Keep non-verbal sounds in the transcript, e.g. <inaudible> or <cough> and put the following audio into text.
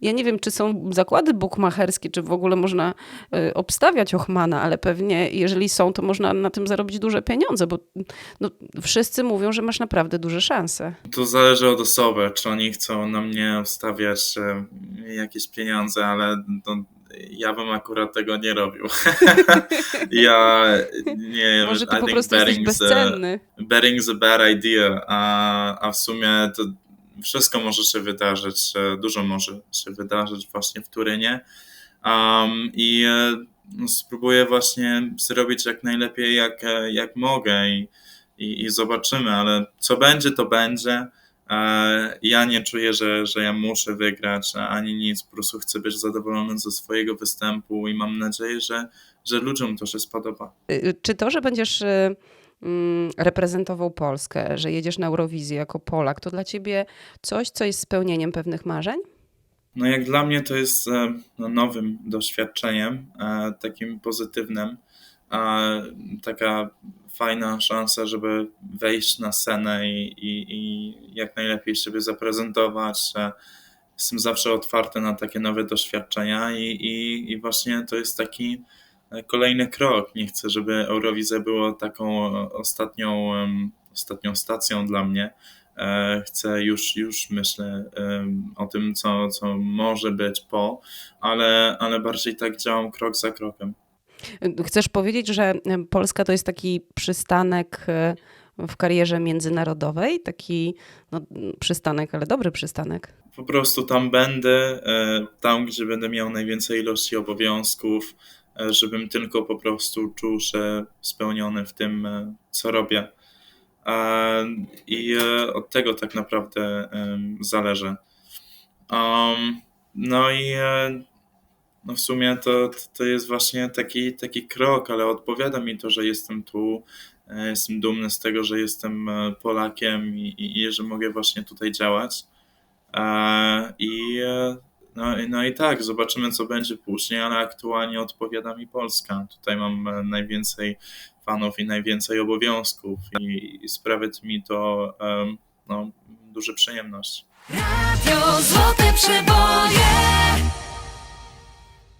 ja nie wiem, czy są zakłady bukmacherskie, czy w ogóle można y, obstawiać Ochmana, ale pewnie jeżeli są, to można na tym zarobić duże pieniądze, bo no, wszyscy mówią, że masz naprawdę duże szanse. To zależy od osoby, czy oni chcą na mnie wstawiać e, jakieś pieniądze, ale to ja bym akurat tego nie robił. <laughs> ja nie Może ty I po prostu jesteś bezcenny. betting is a bad idea, a, a w sumie to wszystko może się wydarzyć, e, dużo może się wydarzyć właśnie w Turynie. Um, I e, no, spróbuję właśnie zrobić jak najlepiej, jak, e, jak mogę i, i, i zobaczymy, ale co będzie, to będzie. Ja nie czuję, że, że ja muszę wygrać ani nic, po prostu chcę być zadowolony ze swojego występu i mam nadzieję, że, że ludziom to się spodoba. Y, Czy to, że będziesz y, reprezentował Polskę, że jedziesz na Eurowizję jako Polak, to dla ciebie coś, co jest spełnieniem pewnych marzeń? No jak dla mnie to jest e, no, nowym doświadczeniem, e, takim pozytywnym, e, taka fajna szansa, żeby wejść na scenę i, i, i jak najlepiej siebie zaprezentować. Jestem zawsze otwarty na takie nowe doświadczenia i, i, właśnie to jest taki kolejny krok. Nie chcę, żeby Eurowizja było taką e, ostatnią, ostatnią stacją dla mnie. E, Chcę już, już myślę o tym, co, co może być po, ale, ale bardziej tak działam krok za krokiem. Chcesz powiedzieć, że Polska to jest taki przystanek y, w karierze międzynarodowej? Taki no, przystanek, ale dobry przystanek. Po prostu tam będę, e, tam gdzie będę miał najwięcej ilości obowiązków, e, żebym tylko po prostu czuł się spełniony w tym, e, co robię. E, I e, od tego tak naprawdę zależy. No i e, no w sumie to, to jest właśnie taki, taki krok, ale odpowiada mi to, że jestem tu. e, Jestem dumny z tego, że jestem e, Polakiem i, i, i że mogę właśnie tutaj działać. E, I, e, no, no i tak, zobaczymy co będzie później, ale aktualnie odpowiada mi Polska. Tutaj mam e, najwięcej fanów i najwięcej obowiązków i, i sprawia mi to em, no, duże przyjemność. Radio Złote Przeboje.